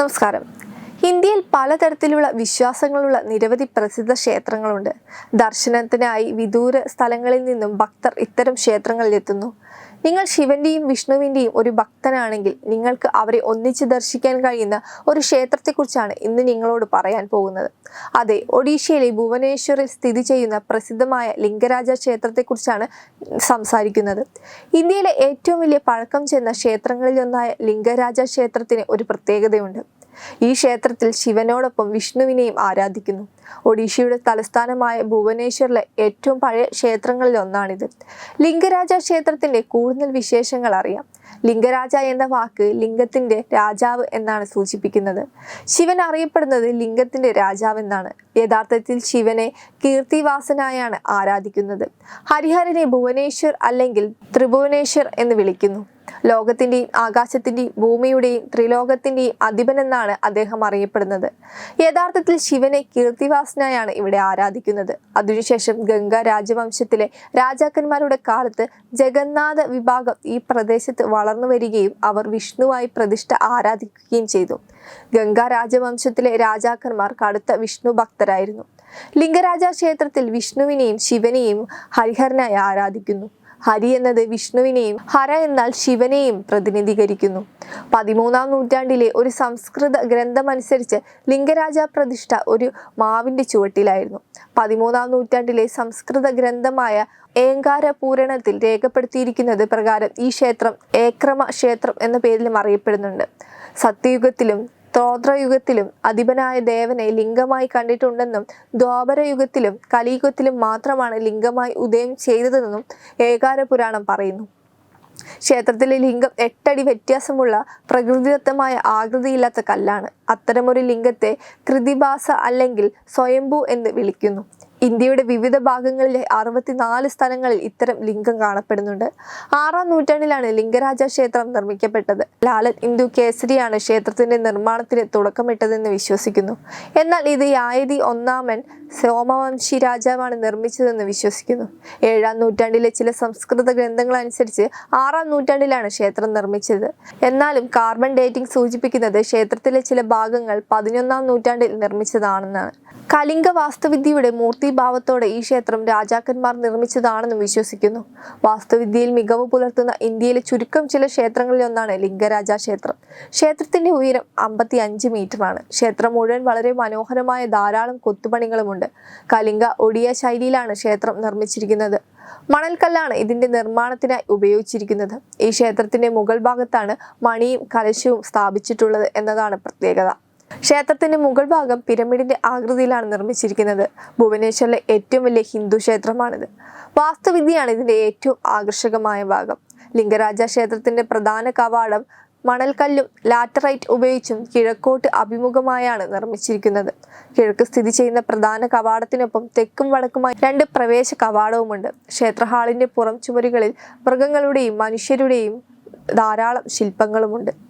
നമസ്കാരം. ഇന്ത്യയിൽ പലതരത്തിലുള്ള വിശ്വാസങ്ങളുള്ള നിരവധി പ്രസിദ്ധ ക്ഷേത്രങ്ങളുണ്ട്. ദർശനത്തിനായി വിദൂര സ്ഥലങ്ങളിൽ നിന്നും ഭക്തർ ഇത്തരം ക്ഷേത്രങ്ങളിൽ എത്തുന്നു നിങ്ങൾ ശിവന്റെയും വിഷ്ണുവിന്റെയും ഒരു ഭക്തനാണെങ്കിൽ നിങ്ങൾക്ക് അവരെ ഒന്നിച്ച് ദർശിക്കാൻ കഴിയുന്ന ഒരു ക്ഷേത്രത്തെക്കുറിച്ചാണ് ഇന്ന് നിങ്ങളോട് പറയാൻ പോകുന്നത്. അതെ ഒഡീഷയിലെ ഭുവനേശ്വറിൽ സ്ഥിതി ചെയ്യുന്ന പ്രസിദ്ധമായ ലിംഗരാജ ക്ഷേത്രത്തെക്കുറിച്ചാണ് സംസാരിക്കുന്നത്. ഇന്ത്യയിലെ ഏറ്റവും വലിയ പഴക്കം ചെന്ന ക്ഷേത്രങ്ങളിലൊന്നായ ലിംഗരാജ ക്ഷേത്രത്തിന് ഒരു പ്രത്യേകതയുണ്ട്. ഈ ക്ഷേത്രത്തിൽ ശിവനോടൊപ്പം വിഷ്ണുവിനെയും ആരാധിക്കുന്നു. ഒഡീഷയുടെ തലസ്ഥാനമായ ഭുവനേശ്വറിലെ ഏറ്റവും പഴയ ക്ഷേത്രങ്ങളിൽ ഒന്നാണിത്. ലിംഗരാജ ക്ഷേത്രത്തിന്റെ കൂടുതൽ വിശേഷങ്ങൾ അറിയാം. ലിംഗരാജ എന്ന വാക്ക് ലിംഗത്തിന്റെ രാജാവ് എന്നാണ് സൂചിപ്പിക്കുന്നത്. ശിവൻ അറിയപ്പെടുന്നത് ലിംഗത്തിന്റെ രാജാവ് എന്നാണ് യഥാർത്ഥത്തിൽ ശിവനെ കീർത്തിവാസനായാണ് ആരാധിക്കുന്നത്. ഹരിഹരനെ ഭുവനേശ്വർ അല്ലെങ്കിൽ ത്രിഭുവനേശ്വർ എന്ന് വിളിക്കുന്നു. ലോകത്തിന്റെയും ആകാശത്തിന്റെയും ഭൂമിയുടെയും ത്രിലോകത്തിന്റെയും അധിപൻ എന്നാണ് അദ്ദേഹം അറിയപ്പെടുന്നത്. യഥാർത്ഥത്തിൽ ശിവനെ കീർത്തിവാസനായാണ് ഇവിടെ ആരാധിക്കുന്നത്. അതിനുശേഷം ഗംഗ രാജവംശത്തിലെ രാജാക്കന്മാരുടെ കാലത്ത് ജഗന്നാഥ വിഭാഗം ഈ പ്രദേശത്ത് വളർന്നു വരികയും അവർ വിഷ്ണുവായി പ്രതിഷ്ഠ ആരാധിക്കുകയും ചെയ്തു. ഗംഗ രാജവംശത്തിലെ രാജാക്കന്മാർ കടുത്ത വിഷ്ണു ഭക്തരായിരുന്നു. ലിംഗരാജ ക്ഷേത്രത്തിൽ വിഷ്ണുവിനെയും ശിവനെയും ഹരിഹരനായി ആരാധിക്കുന്നു. ഹരി എന്നത് വിഷ്ണുവിനെയും ഹര എന്നാൽ ശിവനെയും പ്രതിനിധീകരിക്കുന്നു. പതിമൂന്നാം നൂറ്റാണ്ടിലെ ഒരു സംസ്കൃത ഗ്രന്ഥമനുസരിച്ച് ലിംഗരാജ പ്രതിഷ്ഠ ഒരു മാവിന്റെ ചുവട്ടിലായിരുന്നു. പതിമൂന്നാം നൂറ്റാണ്ടിലെ സംസ്കൃത ഗ്രന്ഥമായ ഏങ്കാര പൂരണത്തിൽ രേഖപ്പെടുത്തിയിരിക്കുന്നത് പ്രകാരം ഈ ക്ഷേത്രം ഏക്രമ ക്ഷേത്രം എന്ന പേരിലും അറിയപ്പെടുന്നുണ്ട്. സത്യയുഗത്തിലും സ്തോത്രയുഗത്തിലും അധിപനായ ദേവനെ ലിംഗമായി കണ്ടിട്ടുണ്ടെന്നും ദ്വാപരയുഗത്തിലും കലിയുഗത്തിലും മാത്രമാണ് ലിംഗമായി ഉദയം ചെയ്തതെന്നും ഏകാര പുരാണം പറയുന്നു. ക്ഷേത്രത്തിലെ ലിംഗം എട്ടടി വ്യത്യാസമുള്ള പ്രകൃതിദത്തമായ ആകൃതിയില്ലാത്ത കല്ലാണ്. അത്തരമൊരു ലിംഗത്തെ കൃതിഭാസ അല്ലെങ്കിൽ സ്വയംഭൂ എന്ന് വിളിക്കുന്നു. ഇന്ത്യയുടെ വിവിധ ഭാഗങ്ങളിലെ അറുപത്തിനാല് സ്ഥലങ്ങളിൽ ഇത്തരം ലിംഗം കാണപ്പെടുന്നുണ്ട്. ആറാം നൂറ്റാണ്ടിലാണ് ലിംഗരാജ ക്ഷേത്രം നിർമ്മിക്കപ്പെട്ടത്. ലാലൻ ഇന്ദു കേസരിയാണ് ക്ഷേത്രത്തിന്റെ നിർമ്മാണത്തിന് തുടക്കമിട്ടതെന്ന് വിശ്വസിക്കുന്നു. എന്നാൽ ഇത് യായതി ഒന്നാമൻ സോമവംശി രാജാവാണ് നിർമ്മിച്ചതെന്ന് വിശ്വസിക്കുന്നു. ഏഴാം നൂറ്റാണ്ടിലെ ചില സംസ്കൃത ഗ്രന്ഥങ്ങൾ അനുസരിച്ച് ആറാം നൂറ്റാണ്ടിലാണ് ക്ഷേത്രം നിർമ്മിച്ചത്. എന്നാലും കാർബൺ ഡേറ്റിംഗ് സൂചിപ്പിക്കുന്നത് ക്ഷേത്രത്തിലെ ചില ഭാഗങ്ങൾ പതിനൊന്നാം നൂറ്റാണ്ടിൽ നിർമ്മിച്ചതാണെന്നാണ്. കലിംഗ വാസ്തുവിദ്യയുടെ മൂർത്തിഭാവത്തോടെ ഈ ക്ഷേത്രം രാജാക്കന്മാർ നിർമ്മിച്ചതാണെന്ന് വിശ്വസിക്കുന്നു. വാസ്തുവിദ്യയിൽ മികവ് പുലർത്തുന്ന ഇന്ത്യയിലെ ചുരുക്കം ചില ക്ഷേത്രങ്ങളിൽ ഒന്നാണ് ലിംഗരാജ ക്ഷേത്രം. ക്ഷേത്രത്തിന്റെ ഉയരം അമ്പത്തി അഞ്ച് മീറ്ററാണ് ക്ഷേത്രം മുഴുവൻ വളരെ മനോഹരമായ ധാരാളം കൊത്തുപണികളുമുണ്ട്. കലിംഗ ഒഡിയ ശൈലിയിലാണ് ക്ഷേത്രം നിർമ്മിച്ചിരിക്കുന്നത്. മണൽക്കല്ലാണ് ഇതിന്റെ നിർമ്മാണത്തിനായി ഉപയോഗിച്ചിരിക്കുന്നത്. ഈ ക്ഷേത്രത്തിന്റെ മുകൾ ഭാഗത്താണ് മണിയും കലശവും സ്ഥാപിച്ചിട്ടുള്ളത് എന്നതാണ് പ്രത്യേകത. ക്ഷേത്രത്തിന്റെ മുകൾ ഭാഗം പിരമിഡിന്റെ ആകൃതിയിലാണ് നിർമ്മിച്ചിരിക്കുന്നത്. ഭുവനേശ്വറിലെ ഏറ്റവും വലിയ ഹിന്ദു ക്ഷേത്രമാണിത്. വാസ്തുവിദ്യയാണ് ഇതിന്റെ ഏറ്റവും ആകർഷകമായ ഭാഗം. ലിംഗരാജ ക്ഷേത്രത്തിന്റെ പ്രധാന കവാടം മണൽക്കല്ലും ലാറ്ററൈറ്റ് ഉപയോഗിച്ചും കിഴക്കോട്ട് അഭിമുഖമായാണ് നിർമ്മിച്ചിരിക്കുന്നത്. കിഴക്ക് സ്ഥിതി ചെയ്യുന്ന പ്രധാന കവാടത്തിനൊപ്പം തെക്കും വടക്കുമായി രണ്ട് പ്രവേശ കവാടവുമുണ്ട്. ക്ഷേത്ര ഹാളിന്റെ പുറം ചുമരുകളിൽ മൃഗങ്ങളുടെയും മനുഷ്യരുടെയും ധാരാളം ശില്പങ്ങളുമുണ്ട്.